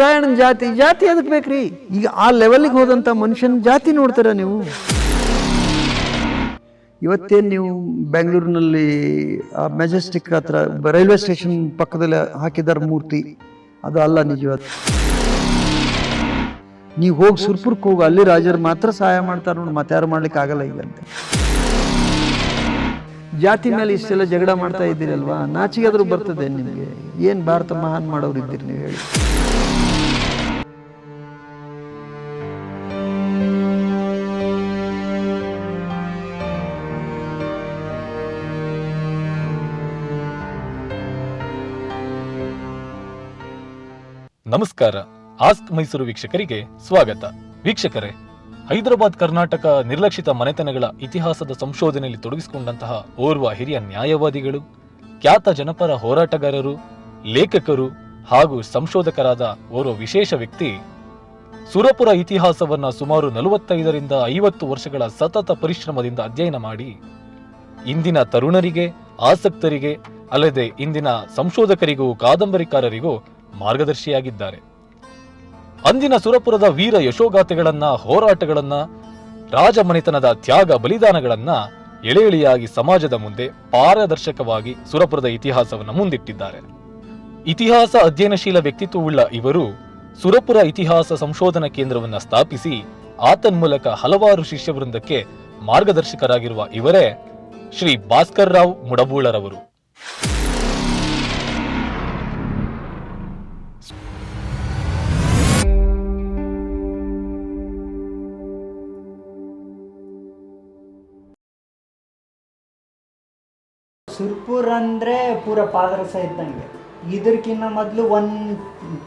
ರಾಯಣ್ಣನ ಜಾತಿ ಜಾತಿ ಅದಕ್ಕೆ ಬೇಕ್ರಿ? ಈಗ ಆ ಲೆವೆಲ್ಗೆ ಹೋದಂಥ ಮನುಷ್ಯನ ಜಾತಿ ನೋಡ್ತೀರ ನೀವು? ಇವತ್ತೇನು ನೀವು ಬೆಂಗಳೂರಿನಲ್ಲಿ, ಆ ಮೆಜೆಸ್ಟಿಕ್ ಹತ್ರ ರೈಲ್ವೆ ಸ್ಟೇಷನ್ ಪಕ್ಕದಲ್ಲಿ ಹಾಕಿದ್ದಾರೆ ಮೂರ್ತಿ. ಅದು ಅಲ್ಲ ನಿಜವಾದ ನೀವು ಹೋಗಿ ಸುರ್ಪುರ್ಕ್ಕೆ ಹೋಗಿ, ಅಲ್ಲಿ ರಾಜರು ಮಾತ್ರ ಸಹಾಯ ಮಾಡ್ತಾರೆ ನೋಡಿ, ಮತ್ತೆ ಯಾರು ಮಾಡ್ಲಿಕ್ಕೆ ಆಗಲ್ಲ ಈಗ ಅಂತ. ಜಾತಿ ಮೇಲೆ ಇಷ್ಟೆಲ್ಲ ಜಗಳ ಮಾಡ್ತಾ ಇದ್ದೀರಲ್ವಾ? ನಾಚಿಗಾದ್ರೂ ಬರ್ತದೆ ನಿಮಗೆ? ಏನು ಭಾರತ ಮಹಾನ್ ಮಾಡೋರು ಇದ್ದೀರಿ ನೀವು ಹೇಳಿ. ನಮಸ್ಕಾರ. ಆಸ್ಕ್ ಮೈಸೂರು ವೀಕ್ಷಕರಿಗೆ ಸ್ವಾಗತ. ವೀಕ್ಷಕರೇ, ಹೈದರಾಬಾದ್ ಕರ್ನಾಟಕ ನಿರ್ಲಕ್ಷಿತ ಮನೆತನಗಳ ಇತಿಹಾಸದ ಸಂಶೋಧನೆಯಲ್ಲಿ ತೊಡಗಿಸಿಕೊಂಡಂತಹ ಓರ್ವ ಹಿರಿಯ ನ್ಯಾಯವಾದಿಗಳು, ಖ್ಯಾತ ಜನಪರ ಹೋರಾಟಗಾರರು, ಲೇಖಕರು ಹಾಗೂ ಸಂಶೋಧಕರಾದ ಓರ್ವ ವಿಶೇಷ ವ್ಯಕ್ತಿ, ಸುರಪುರ ಇತಿಹಾಸವನ್ನ ಸುಮಾರು ನಲವತ್ತೈದರಿಂದ ಐವತ್ತು ವರ್ಷಗಳ ಸತತ ಪರಿಶ್ರಮದಿಂದ ಅಧ್ಯಯನ ಮಾಡಿ, ಇಂದಿನ ತರುಣರಿಗೆ, ಆಸಕ್ತರಿಗೆ, ಅಲ್ಲದೆ ಇಂದಿನ ಸಂಶೋಧಕರಿಗೂ, ಕಾದಂಬರಿಕಾರರಿಗೂ ಮಾರ್ಗದರ್ಶಿಯಾಗಿದ್ದಾರೆ. ಅಂದಿನ ಸುರಪುರದ ವೀರ ಯಶೋಗಾಥೆಗಳನ್ನ, ಹೋರಾಟಗಳನ್ನ, ರಾಜಮನೆತನದ ತ್ಯಾಗ ಬಲಿದಾನಗಳನ್ನ ಎಳೆ ಎಳೆಯಾಗಿ ಸಮಾಜದ ಮುಂದೆ ಪಾರದರ್ಶಕವಾಗಿ ಸುರಪುರದ ಇತಿಹಾಸವನ್ನು ಮುಂದಿಟ್ಟಿದ್ದಾರೆ. ಇತಿಹಾಸ ಅಧ್ಯಯನಶೀಲ ವ್ಯಕ್ತಿತ್ವವುಳ್ಳ ಇವರು ಸುರಪುರ ಇತಿಹಾಸ ಸಂಶೋಧನಾ ಕೇಂದ್ರವನ್ನ ಸ್ಥಾಪಿಸಿ ಆತನ್ ಮೂಲಕ ಹಲವಾರು ಶಿಷ್ಯವೃಂದಕ್ಕೆ ಮಾರ್ಗದರ್ಶಕರಾಗಿರುವ ಇವರೇ ಶ್ರೀ ಭಾಸ್ಕರ್ ರಾವ್ ಮುಡಬೂಳರವರು. ಸುರ್ಪುರ್ ಅಂದರೆ ಪೂರ ಪಾದರಸ ಇದ್ದಂಗೆ. ಇದಕ್ಕಿಂತ ಮೊದಲು one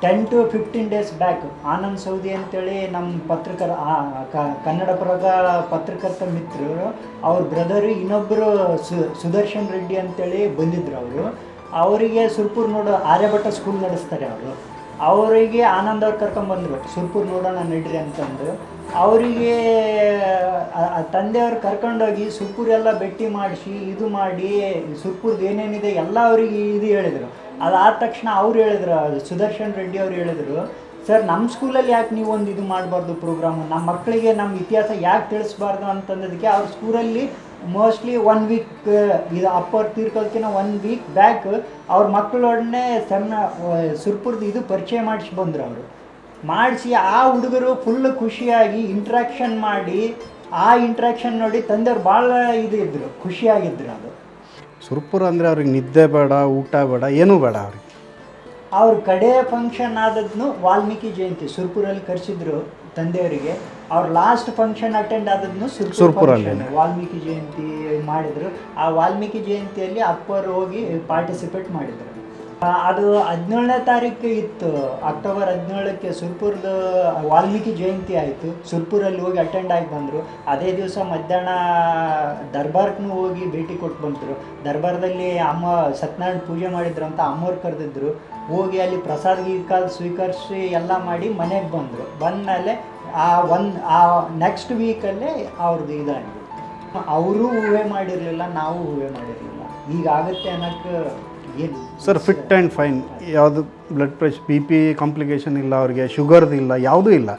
ten two fifteen days back Anand Saudi ಅಂತೇಳಿ ನಮ್ಮ ಪತ್ರಕರ್ ಕನ್ನಡ ಪ್ರಗ ಪತ್ರಕರ್ತ ಮಿತ್ರರು, ಅವ್ರ ಬ್ರದರು ಇನ್ನೊಬ್ಬರು ಸು, ಸುದರ್ಶನ್ ರೆಡ್ಡಿ ಅಂತೇಳಿ ಬಂದಿದ್ರು ಅವರು. ಅವರಿಗೆ ಸುರ್ಪುರ್ ನೋಡು ಆರ್ಯಭಟ್ಟ ಸ್ಕೂಲ್ ನಡೆಸ್ತಾರೆ ಅವರು. ಅವರಿಗೆ ಆನಂದ್ ಅವ್ರು ಕರ್ಕೊಂಬಂದರು, ಸುರ್ಪುರ್ ನೋಡೋಣ ನಡ್ರಿ ಅಂತಂದು. ಅವರಿಗೆ ತಂದೆಯವ್ರು ಕರ್ಕೊಂಡೋಗಿ ಸುರ್ಪುರೆಲ್ಲ ಭೇಟಿ ಮಾಡಿಸಿ, ಇದು ಮಾಡಿ, ಸುರ್ಪುರ್ದು ಏನೇನಿದೆ ಎಲ್ಲ ಅವರಿಗೆ ಇದು ಹೇಳಿದರು. ಅದಾದ ತಕ್ಷಣ ಅವ್ರು ಹೇಳಿದ್ರು ಸುದರ್ಶನ್ ರೆಡ್ಡಿ ಅವ್ರು ಹೇಳಿದರು, ಸರ್ ನಮ್ಮ ಸ್ಕೂಲಲ್ಲಿ ಯಾಕೆ ನೀವು ಒಂದು ಇದು ಮಾಡಬಾರ್ದು ಪ್ರೋಗ್ರಾಮ್? ನಮ್ಮ ಮಕ್ಕಳಿಗೆ ನಮ್ಮ ಇತಿಹಾಸ ಯಾಕೆ ತಿಳಿಸ್ಬಾರ್ದು? ಅಂತಂದದಕ್ಕೆ ಅವ್ರ ಸ್ಕೂಲಲ್ಲಿ ಮೋಸ್ಟ್ಲಿ ಒನ್ ವೀಕ್, ಇದು ಅಪ್ಪರ್ ತೀರ್ಕೋದಕ್ಕಿಂತ ಒನ್ ವೀಕ್ ಬ್ಯಾಕ್ ಅವ್ರ ಮಕ್ಕಳೊಡನೆ ಸಣ್ಣ ಸುರ್ಪುರ್ದು ಇದು ಪರಿಚಯ ಮಾಡಿಸಿ ಬಂದರು ಅವರು. ಮಾಡಿಸಿ ಆ ಹುಡುಗರು ಫುಲ್ ಖುಷಿಯಾಗಿ ಇಂಟ್ರ್ಯಾಕ್ಷನ್ ಮಾಡಿ ಆ ಇಂಟ್ರ್ಯಾಕ್ಷನ್ ನೋಡಿ ತಂದೆಯವ್ರು ಭಾಳ ಇದು ಇದ್ರು ಖುಷಿಯಾಗಿದ್ರು ಅದು. ಸುರ್ಪುರ ಅಂದರೆ ಅವ್ರಿಗೆ ನಿದ್ದೆ ಬೇಡ ಊಟ ಬೇಡ ಏನೂ ಬೇಡ ಅವ್ರಿಗೆ. ಅವ್ರ ಕಡೆ ಫಂಕ್ಷನ್ ಆದದ್ನು ವಾಲ್ಮೀಕಿ ಜಯಂತಿ ಸುರ್ಪುರಲ್ಲಿ ಕರೆಸಿದ್ರು ತಂದೆಯವರಿಗೆ. ಅವ್ರ ಲಾಸ್ಟ್ ಫಂಕ್ಷನ್ ಅಟೆಂಡ್ ಆದದ್ನು ಸುರ್ಪುರಲ್ಲಿ. ವಾಲ್ಮೀಕಿ ಜಯಂತಿ ಮಾಡಿದರು. ಆ ವಾಲ್ಮೀಕಿ ಜಯಂತಿಯಲ್ಲಿ ಅಪ್ಪರು ಹೋಗಿ ಪಾರ್ಟಿಸಿಪೇಟ್ ಮಾಡಿದ್ರು. ಅದು ಹದಿನೇಳನೇ ತಾರೀಕು ಇತ್ತು. ಅಕ್ಟೋಬರ್ ಹದಿನೇಳಕ್ಕೆ ಸುಲ್ಪುರದ ವಾಲ್ಮೀಕಿ ಜಯಂತಿ ಆಯಿತು. ಸುರ್ಪುರಲ್ಲಿ ಹೋಗಿ ಅಟೆಂಡ್ ಆಗಿ ಬಂದರು. ಅದೇ ದಿವಸ ಮಧ್ಯಾಹ್ನ ದರ್ಬಾರ್ಗೂ ಹೋಗಿ ಭೇಟಿ ಕೊಟ್ಟು ಬಂದರು. ದರ್ಬಾರ್ದಲ್ಲಿ ಅಮ್ಮ ಸತ್ಯನಾರಾಯಣ ಪೂಜೆ ಮಾಡಿದ್ರು ಅಂತ ಅಮ್ಮವ್ರು ಕರೆದಿದ್ರು. ಹೋಗಿ ಅಲ್ಲಿ ಪ್ರಸಾದ ಗೀಕಾಲ್ ಸ್ವೀಕರಿಸಿ ಎಲ್ಲ ಮಾಡಿ ಮನೆಗೆ ಬಂದರು. ಬಂದಮೇಲೆ ಆ ಒನ್ ಆ ನೆಕ್ಸ್ಟ್ ವೀಕಲ್ಲೇ ಅವ್ರದ್ದು ಇದಾಗಿತ್ತು ಅವರು ಹೂವೆ ಮಾಡಿರಲಿಲ್ಲ, ನಾವು ಹೂವೆ ಮಾಡಿರಲಿಲ್ಲ. ಆಗುತ್ತೆ ಅನ್ನೋಕ್ಕೆ ಏನು? Sir, fit and fine. ಯಾವುದು blood pressure B P complication ಇಲ್ಲ ಅವ್ರಿಗೆ, ಶುಗರ್ದು ಇಲ್ಲ, ಯಾವುದೂ ಇಲ್ಲ.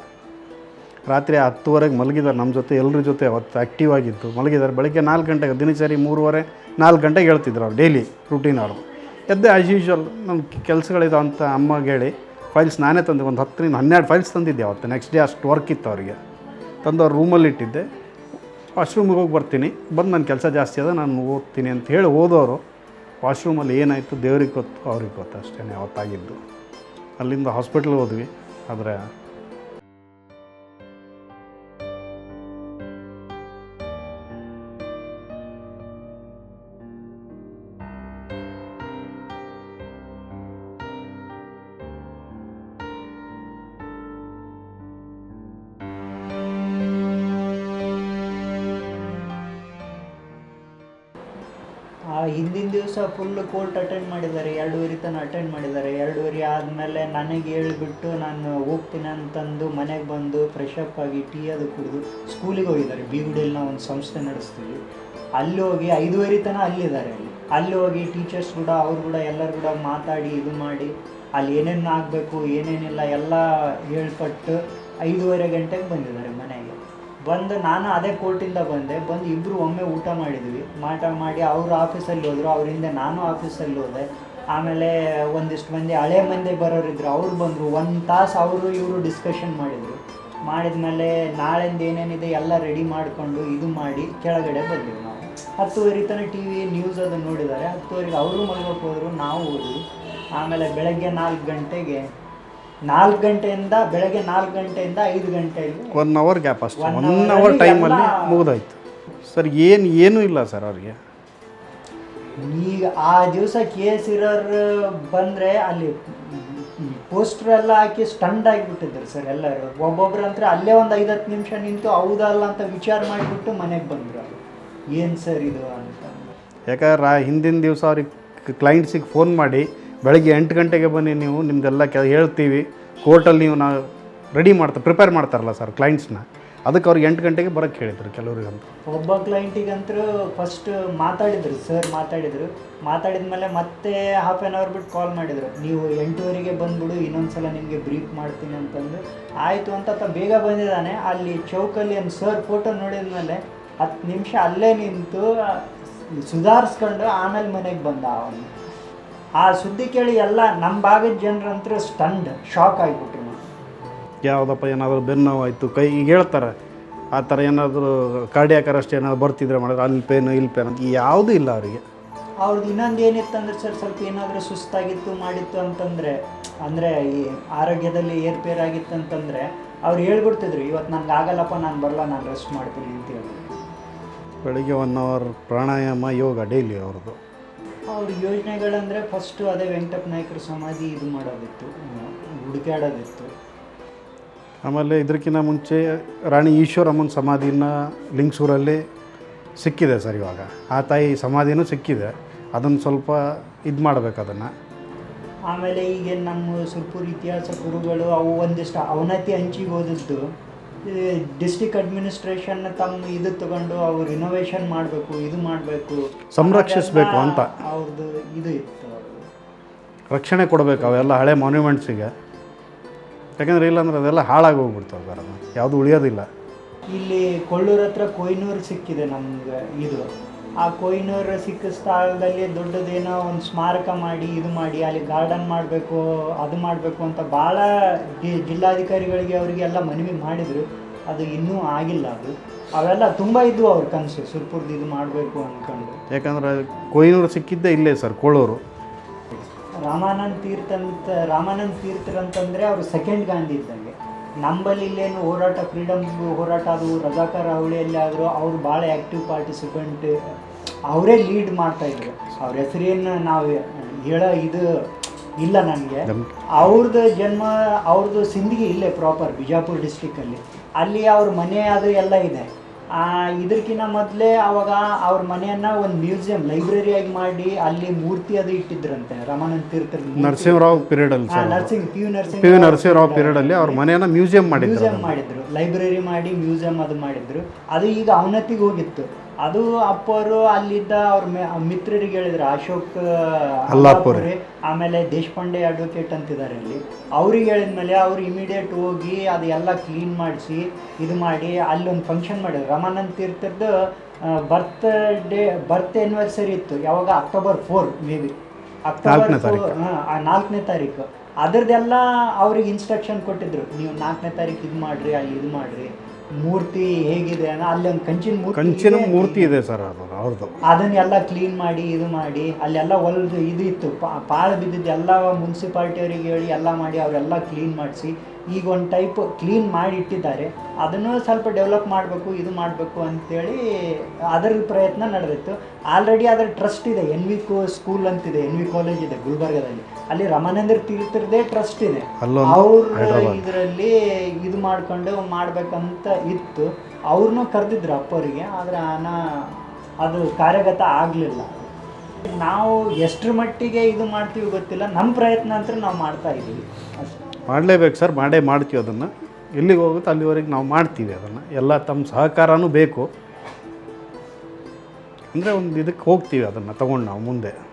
ರಾತ್ರಿ ಹತ್ತುವರೆಗೆ ಮಲಗಿದ್ದಾರೆ ನಮ್ಮ ಜೊತೆ ಎಲ್ಲರ ಜೊತೆ ಅವತ್ತು ಆ್ಯಕ್ಟಿವ್ ಆಗಿತ್ತು ಮಲಗಿದ್ದಾರೆ. ಬೆಳಗ್ಗೆ ನಾಲ್ಕು ಗಂಟೆಗೆ, ದಿನಚರಿ ಮೂರುವರೆ, ನಾಲ್ಕು ಗಂಟೆಗೆ ಹೇಳ್ತಿದ್ರು ಅವ್ರು ಡೈಲಿ ರೂಟೀನ್ ಅವರು. ಎದ್ದೆ ಆ್ಯಸ್ ಯೂಶ್ವಲ್ ನಮ್ಮ ಕೆಲಸಗಳಿದಾವೆ ಅಂತ ಅಮ್ಮಗೆ ಹೇಳಿ ಫೈಲ್ಸ್ ನಾನೇ ತಂದೆ, ಒಂದು ಹತ್ತರಿಂದ ಹನ್ನೆರಡು ಫೈಲ್ಸ್ ತಂದಿದ್ದೆ ಅವತ್ತು. ನೆಕ್ಸ್ಟ್ ಡೇ ಅಷ್ಟು ವರ್ಕ್ ಇತ್ತು ಅವರಿಗೆ. ತಂದು ಅವ್ರ ರೂಮಲ್ಲಿ ಇಟ್ಟಿದ್ದೆ. ವಾಶ್ರೂಮಿಗೆ ಹೋಗಿ ಬರ್ತೀನಿ. ಬಂದು ನನ್ನ ಕೆಲಸ ಜಾಸ್ತಿ ಅದ, ನಾನು ಓದ್ತೀನಿ ಅಂತ ಹೇಳಿ ಓದೋರು. ವಾಶ್ರೂಮಲ್ಲಿ ಏನಾಯಿತು ದೇವ್ರಿಗೆ ಗೊತ್ತು ಅವ್ರಿಗೆ ಗೊತ್ತು ಅಷ್ಟೇ ಅವತ್ತಾಗಿದ್ದು. ಅಲ್ಲಿಂದ ಹಾಸ್ಪಿಟ್ಲ್ಗೆ ಹೋದ್ವಿ ಆದರೆ ಹಿಂದಿನ ದಿವಸ ಫುಲ್ ಕೋರ್ಟ್ ಅಟೆಂಡ್ ಮಾಡಿದ್ದಾರೆ, ಎರಡೂವರೆ ತನಕ ಅಟೆಂಡ್ ಮಾಡಿದ್ದಾರೆ. ಎರಡೂವರೆ ಆದಮೇಲೆ ನನಗೆ ಹೇಳ್ಬಿಟ್ಟು ನಾನು ಹೋಗ್ತೀನಿ ಅಂತಂದು ಮನೆಗೆ ಬಂದು ಫ್ರೆಶ್ ಅಪ್ ಆಗಿ ಟೀ ಅದು ಕುಡಿದು ಸ್ಕೂಲಿಗೆ ಹೋಗಿದ್ದಾರೆ. ಬೀಗುಡಿಯಲ್ಲಿ ನಾವು ಒಂದು ಸಂಸ್ಥೆ ನಡೆಸ್ತೀವಿ. ಅಲ್ಲಿ ಹೋಗಿ ಐದುವರೆ ತನಕ ಅಲ್ಲಿದ್ದಾರೆ ಅಲ್ಲಿ. ಅಲ್ಲಿ ಹೋಗಿ ಟೀಚರ್ಸ್ ಕೂಡ, ಅವ್ರು ಕೂಡ, ಎಲ್ಲರೂ ಕೂಡ ಮಾತಾಡಿ ಇದು ಮಾಡಿ, ಅಲ್ಲಿ ಏನೇನು ಆಗಬೇಕು, ಏನೇನಿಲ್ಲ ಎಲ್ಲ ಹೇಳ್ಪಟ್ಟು ಐದೂವರೆ ಗಂಟೆಗೆ ಬಂದಿದ್ದಾರೆ ಮನೆಗೆ. ಬಂದು ನಾನು ಅದೇ ಕೋರ್ಟಿಂದ ಬಂದೆ, ಬಂದು ಇಬ್ಬರು ಒಮ್ಮೆ ಊಟ ಮಾಡಿದ್ವಿ. ಮಾಟ ಮಾಡಿ ಅವರು ಆಫೀಸಲ್ಲಿ ಹೋದರು ಅವರಿಂದ ನಾನು ಆಫೀಸಲ್ಲಿ ಹೋದೆ. ಆಮೇಲೆ ಒಂದಿಷ್ಟು ಮಂದಿ ಹಳೆ ಮಂದಿ ಬರೋರಿದ್ರು, ಅವ್ರು ಬಂದರು. ಒಂದು ತಾಸು ಅವರು ಇವರು ಡಿಸ್ಕಷನ್ ಮಾಡಿದರು. ಮಾಡಿದ್ಮೇಲೆ ನಾಳೆಂದು ಏನೇನಿದೆ ಎಲ್ಲ ರೆಡಿ ಮಾಡಿಕೊಂಡು ಇದು ಮಾಡಿ ಕೆಳಗಡೆ ಬಂದೆವು ನಾವು. ಹತ್ತುವರೆ ತನಕ ಟಿ ವಿ ನ್ಯೂಸ್ ಅದು ನೋಡಿದ್ದಾರೆ. ಹತ್ತುವರೆಗೆ ಅವರು ಮಲ್ಗೋಕೆ ಹೋದರು, ನಾವು ಹೋದ್ವಿ. ಆಮೇಲೆ ಬೆಳಗ್ಗೆ ನಾಲ್ಕು ಗಂಟೆಗೆ ನಾಲ್ಕು ಗಂಟೆಯಿಂದ ಬೆಳಗ್ಗೆ ನಾಲ್ಕು ಗಂಟೆಯಿಂದ ಐದು ಗಂಟೆ ಒನ್ ಅವರ್ ಗ್ಯಾಪ್ ಅಷ್ಟೇ. ಒನ್ ಅವರ್ ಅಲ್ಲಿ ಟೈಮಲ್ಲಿ ಮುಗಿದೋಯ್ತು. ಸರ್ ಏನು ಏನೂ ಇಲ್ಲ ಸರ್ ಅವ್ರಿಗೆ. ಈಗ ಆ ದಿವಸ ಕೇಸ್ ಇರೋರು ಬಂದರೆ ಅಲ್ಲಿ ಪೋಸ್ಟರ್ ಎಲ್ಲ ಹಾಕಿ ಸ್ಟಂಡ್ ಆಗಿಬಿಟ್ಟಿದ್ರು ಸರ್ ಎಲ್ಲರೂ. ಒಬ್ಬೊಬ್ರು ಅಂದ್ರೆ ಅಲ್ಲೇ ಒಂದು ಐದು ಹತ್ತು ನಿಮಿಷ ನಿಂತು ಹೌದಲ್ಲ ಅಂತ ವಿಚಾರ ಮಾಡಿಬಿಟ್ಟು ಮನೆಗೆ ಬಂದರು ಏನು ಸರ್ ಇದು ಅಂತ. ಯಾಕಂದ್ರೆ ಹಿಂದಿನ ದಿವಸ ಅವ್ರಿಗೆ ಕ್ಲೈಂಟ್ಸಿಗೆ ಫೋನ್ ಮಾಡಿ ಬೆಳಗ್ಗೆ ಎಂಟು ಗಂಟೆಗೆ ಬನ್ನಿ ನೀವು, ನಿಮ್ದೆಲ್ಲ ಕೆ ಹೇಳ್ತೀವಿ. ಕೋರ್ಟಲ್ಲಿ ನೀವು ನಾವು ರೆಡಿ ಮಾಡ್ತಾ ಪ್ರಿಪೇರ್ ಮಾಡ್ತಾರಲ್ಲ ಸರ್ ಕ್ಲೈಂಟ್ಸ್ನ ಅದಕ್ಕೆ ಅವ್ರಿಗೆ ಎಂಟು ಗಂಟೆಗೆ ಬರೋಕ್ಕೆ ಹೇಳಿದ್ರು ಕೆಲವ್ರಿಗಂತ ಒಬ್ಬ ಕ್ಲೈಂಟಿಗಂತೂ ಫಸ್ಟ್ ಮಾತಾಡಿದ್ರು ಸರ್ ಮಾತಾಡಿದರು. ಮಾತಾಡಿದ ಮೇಲೆ ಮತ್ತೆ ಹಾಫ್ ಆನ್ ಅವರ್ ಬಿಟ್ಟು ಕಾಲ್ ಮಾಡಿದರು. ನೀವು ಎಂಟೂವರೆಗೆ ಬಂದ್ಬಿಡು, ಇನ್ನೊಂದ್ಸಲ ನಿಮಗೆ ಬ್ರೀಫ್ ಮಾಡ್ತೀನಿ ಅಂತಂದು. ಆಯಿತು ಅಂತ ತ ಬೇಗ ಬಂದಿದ್ದಾನೆ. ಅಲ್ಲಿ ಚೌಕಲ್ಲಿ ಒಂದು ಸರ್ ಫೋಟೋ ನೋಡಿದ ಮೇಲೆ ಹತ್ತು ನಿಮಿಷ ಅಲ್ಲೇ ನಿಂತು ಸುಧಾರಿಸ್ಕೊಂಡು ಆಮೇಲೆ ಮನೆಗೆ ಬಂದ ಅವನು. ಆ ಸುದ್ದಿ ಕೇಳಿ ಎಲ್ಲ ನಮ್ಮ ಭಾಗದ ಜನರಂತೂ ಸ್ಟಂಡ್ ಶಾಕ್ ಆಗಿಬಿಟ್ರು ಯಾವುದಪ್ಪ ಏನಾದರೂ ಬೆನ್ನು ಆಯಿತು? ಕೈ ಈಗ ಹೇಳ್ತಾರೆ ಆ ಥರ ಏನಾದರೂ ಕಾರ್ಡಿಯಾಕ್ ಅರೆಸ್ಟ್ ಏನಾದ್ರು ಬರ್ತಿದ್ರೆ ಮಾಡಿದ್ರೆ ಅಲ್ಲಿ ಪೇನು ಇಲ್ಲಿ ಪೇನು ಅಂತ. ಯಾವುದೂ ಇಲ್ಲ ಅವರಿಗೆ. ಅವ್ರದ್ದು ಇನ್ನೊಂದು ಏನಿತ್ತಂದ್ರೆ ಸರ್ ಸ್ವಲ್ಪ ಏನಾದರೂ ಸುಸ್ತಾಗಿತ್ತು ಮಾಡಿತ್ತು ಅಂತಂದರೆ ಅಂದರೆ ಈ ಆರೋಗ್ಯದಲ್ಲಿ ಏರ್ಪೇರಾಗಿತ್ತು ಅಂತಂದರೆ ಅವ್ರು ಹೇಳ್ಬಿಡ್ತಿದ್ರು ಇವತ್ತು ನನಗೆ ಆಗಲ್ಲಪ್ಪ ನಾನು ಬರಲ್ಲ ನಾನು ರೆಸ್ಟ್ ಮಾಡ್ತೀನಿ ಅಂತ ಹೇಳಿ ಬೆಳಿಗ್ಗೆ one hour pranayama yoga daily ಅವ್ರದ್ದು. ಅವ್ರ ಯೋಜನೆಗಳಂದರೆ ಫಸ್ಟು ಅದೇ ವೆಂಕಟಪ್ಪ ನಾಯಕರ ಸಮಾಧಿ ಇದು ಮಾಡೋದಿತ್ತು ಹುಡುಕಾಡೋದಿತ್ತು ಆಮೇಲೆ ಇದಕ್ಕಿಂತ ಮುಂಚೆ ರಾಣಿ ಈಶ್ವರಮ್ಮನ ಸಮಾಧಿನ ಲಿಂಗಸೂರಲ್ಲಿ ಸಿಕ್ಕಿದೆ ಸರ್ ಇವಾಗ. ಆ ತಾಯಿ ಸಮಾಧಿನೂ ಸಿಕ್ಕಿದೆ. ಅದನ್ನು ಸ್ವಲ್ಪ ಇದು ಮಾಡಬೇಕು ಅದನ್ನು. ಆಮೇಲೆ ಈಗ ನಮ್ಮ ಸುರ್ಪುರ್ ಇತಿಹಾಸ ಗುರುಗಳು ಅವು ಒಂದಿಷ್ಟು ಅವನತಿ ಹಂಚಿಗೆ ಹೋದದ್ದು. ಡಿಸ್ಟಿಕ್ ಅಡ್ಮಿನಿಸ್ಟ್ರೇಷನ್ ತಮ್ಮ ಇದು ತಗೊಂಡು ಅವ್ರು ರಿನೋವೇಷನ್ ಮಾಡಬೇಕು ಇದು ಮಾಡಬೇಕು. ಸಂರಕ್ಷಿಸಬೇಕು ಅಂತ. ಅವ್ರದ್ದು ಇದು ಇತ್ತು ರಕ್ಷಣೆ ಕೊಡಬೇಕು ಅವೆಲ್ಲ ಹಳೆ ಮಾನ್ಯುಮೆಂಟ್ಸಿಗೆ ಯಾಕಂದರೆ ಇಲ್ಲಾಂದ್ರೆ ಅದೆಲ್ಲ ಹಾಳಾಗಿ ಹೋಗ್ಬಿಡ್ತಾವೆ ಅದು ಯಾವುದು ಉಳಿಯೋದಿಲ್ಲ. ಇಲ್ಲಿ ಕೊಳ್ಳೂರ್ ಹತ್ರ ಕೊಯ್ನೂರು ಸಿಕ್ಕಿದೆ ನಮ್ಗೆ ಇದು. ಆ ಕೊಯ್ನೂರು ಸಿಕ್ಕ ಸ್ಥಳದಲ್ಲಿ ದೊಡ್ಡದೇನೋ ಒಂದು ಸ್ಮಾರಕ ಮಾಡಿ ಇದು ಮಾಡಿ ಅಲ್ಲಿ ಗಾರ್ಡನ್ ಮಾಡಬೇಕು ಅದು ಮಾಡಬೇಕು ಅಂತ ಭಾಳ ಜಿಲ್ಲಾಧಿಕಾರಿಗಳಿಗೆ ಅವರಿಗೆಲ್ಲ ಮನವಿ ಮಾಡಿದರು. ಅದು ಇನ್ನೂ ಆಗಿಲ್ಲ ಅದು. ಅವೆಲ್ಲ ತುಂಬ ಇದ್ವು ಅವ್ರ ಕನಸು ಸುರ್ಪುರ್ದು ಇದು ಮಾಡಬೇಕು ಅಂದ್ಕೊಂಡು ಯಾಕಂದ್ರೆ ಕೊಯ್ನೂರು ಸಿಕ್ಕಿದ್ದೇ ಇಲ್ಲೇ ಸರ್ ಕೋಳೂರು. ರಾಮಾನಂದ್ ತೀರ್ಥ ಅಂತ ರಾಮಾನಂದ್ ತೀರ್ಥರಂತಂದರೆ ಅವರು ಸೆಕೆಂಡ್ ಗಾಂಧಿ ಇದ್ದಂಗೆ. ನಂಬಲ್ಲಿ ಇಲ್ಲೇನು ಹೋರಾಟ ಫ್ರೀಡಮ್ ಹೋರಾಟ ಅದು ರಜಾಕಾರ ಅವಳಿಯಲ್ಲಿ ಆದರೂ ಅವರು ಭಾಳ ಆ್ಯಕ್ಟಿವ್ ಪಾರ್ಟಿಸಿಪೆಂಟ್ ಅವರೇ ಲೀಡ್ ಮಾಡ್ತಾ ಇದ್ರು. ಅವ್ರ ಹೆಸರೇನು ನಾವು ಹೇಳೋ ಇದು ಇಲ್ಲ ನನಗೆ. ಅವ್ರದ್ದು ಜನ್ಮ ಅವ್ರದ್ದು ಸಿಂದಗಿ ಇಲ್ಲೇ ಪ್ರಾಪರ್ ಬಿಜಾಪುರ್ ಡಿಸ್ಟಿಕ್ಕಲ್ಲಿ ಅಲ್ಲಿ. ಅವ್ರ ಮನೆ ಅದು ಎಲ್ಲ ಇದೆ. ಆ, ಇದಕ್ಕಿಂತ ಮೊದಲೇ ಅವಾಗ ಅವ್ರ ಮನೆಯನ್ನ ಒಂದು ಮ್ಯೂಸಿಯಂ ಲೈಬ್ರರಿಯಾಗಿ ಮಾಡಿ ಅಲ್ಲಿ ಮೂರ್ತಿ ಅದು ಇಟ್ಟಿದ್ರಂತೆ ರಾಮಾನಂದ ತೀರ್ಥರ. ನರಸಿಂಹರಾವ್ ಪೀರಿಯಡ್ ಅಲ್ಲಿ nursing P U nursing P U Narasimha Rao ಪೀರಿಯಡಲ್ಲಿ ಅವ್ರ ಮನೆಯನ್ನು ಮ್ಯೂಸಿಯಂ ಮಾಡಿದ್ರು ಮ್ಯೂಸಿಯಂ ಮಾಡಿದ್ರು. ಲೈಬ್ರರಿ ಮಾಡಿ ಮ್ಯೂಸಿಯಂ ಅದು ಮಾಡಿದ್ರು. ಅದು ಈಗ ಅವನತಿಗೆ ಹೋಗಿತ್ತು. ಅದು ಅಪ್ಪವರು ಅಲ್ಲಿದ್ದ ಅವ್ರ ಮೆ- ಮಿತ್ರರಿಗೆ ಹೇಳಿದ್ರು ಅಶೋಕ್ ಅಲ್ಲಾಪುರಿ. ಆಮೇಲೆ ದೇಶಪಾಂಡೆ ಅಡ್ವೊಕೇಟ್ ಅಂತಿದ್ದಾರೆ ಅಲ್ಲಿ. ಅವ್ರಿಗೆ ಹೇಳಿದ್ಮೇಲೆ ಅವ್ರು ಇಮಿಡಿಯೇಟ್ ಹೋಗಿ ಅದೆಲ್ಲ ಕ್ಲೀನ್ ಮಾಡಿಸಿ ಇದು ಮಾಡಿ ಅಲ್ಲಿ ಒಂದು ಫಂಕ್ಷನ್ ಮಾಡಿದ್ರು. ರಮಾನಂದ್ ತೀರ್ಥದ್ದು ಬರ್ತ್ ಡೇ ಬರ್ತ್ ಆ್ಯನಿವರ್ಸರಿ ಇತ್ತು ಯಾವಾಗ? October four may be October ನಾಲ್ಕನೇ ತಾರೀಕು. ಅದರದ್ದೆಲ್ಲ ಅವ್ರಿಗೆ ಇನ್ಸ್ಟ್ರಕ್ಷನ್ ಕೊಟ್ಟಿದ್ರು. ನೀವು ನಾಲ್ಕನೇ ತಾರೀಕು ಇದು ಮಾಡ್ರಿ ಅಲ್ಲಿ ಇದು ಮಾಡ್ರಿ. ಮೂರ್ತಿ ಹೇಗಿದೆ ಅನ್ನೋ ಅಲ್ಲಿ ಒಂದು ಕಂಚಿನ ಮೂರ್ತಿ ಕಂಚಿನ ಇದೆ. ಮೂರ್ತಿ ಇದೆ ಸರ್ ಅದು ಅವ್ರದ್ದು. ಅದನ್ನೆಲ್ಲ ಕ್ಲೀನ್ ಮಾಡಿ ಇದು ಮಾಡಿ ಅಲ್ಲೆಲ್ಲ ಹೊಲ್ದು ಇದು ಇತ್ತು ಪಾ- ಪಾಳು ಬಿದ್ದಿದ್ದು ಎಲ್ಲ ಮುನ್ಸಿಪಾಲ್ಟಿಯವರಿಗೆ ಹೇಳಿ ಎಲ್ಲ ಮಾಡಿ ಅವರೆಲ್ಲ ಕ್ಲೀನ್ ಮಾಡಿಸಿ. ಈಗ ಒಂದು ಟೈಪ್ ಕ್ಲೀನ್ ಮಾಡಿ ಇಟ್ಟಿದ್ದಾರೆ. ಅದನ್ನು ಸ್ವಲ್ಪ ಡೆವಲಪ್ ಮಾಡಬೇಕು ಇದು ಮಾಡಬೇಕು ಅಂತೇಳಿ ಅದರ ಪ್ರಯತ್ನ ನಡೆದಿತ್ತು. ಆಲ್ರೆಡಿ ಅದರ ಟ್ರಸ್ಟ್ ಇದೆ. ಎನ್ ವಿ ಕೋ ಸ್ಕೂಲ್ ಅಂತಿದೆ ಎನ್ ವಿ ಕಾಲೇಜ್ ಇದೆ ಗುಲ್ಬರ್ಗದಲ್ಲಿ. ಅಲ್ಲಿ ರಮಾನಂದ್ರ ತೀರ್ಥರದೇ ಟ್ರಸ್ಟ್ ಇದೆ. ಅವ್ರ. ಇದರಲ್ಲಿ ಇದು ಮಾಡ್ಕೊಂಡು ಮಾಡ್ಬೇಕಂತ ಇತ್ತು. ಅವ್ರನ್ನೂ ಕರೆದಿದ್ರು ಅಪ್ಪವರಿಗೆ ಆದರೆ ಆನ ಅದು ಕಾರ್ಯಗತ ಆಗಲಿಲ್ಲ. ನಾವು ಎಷ್ಟರ ಮಟ್ಟಿಗೆ ಇದು ಮಾಡ್ತೀವಿ ಗೊತ್ತಿಲ್ಲ. ನಮ್ಮ ಪ್ರಯತ್ನ ಅಂತ ನಾವು ಮಾಡ್ತಾ ಇದ್ದೀವಿ. ಮಾಡಲೇಬೇಕು ಸರ್ ಮಾಡೇ ಮಾಡ್ತೀವಿ ಅದನ್ನು. ಎಲ್ಲಿಗೆ ಹೋಗುತ್ತೆ ಅಲ್ಲಿವರೆಗೆ ನಾವು ಮಾಡ್ತೀವಿ ಅದನ್ನು. ಎಲ್ಲ ತಮ್ಮ ಸಹಕಾರನೂ ಬೇಕು. ಅಂದರೆ ಒಂದು ಇದಕ್ಕೆ ಹೋಗ್ತೀವಿ ಅದನ್ನು ತೊಗೊಂಡು ನಾವು ಮುಂದೆ.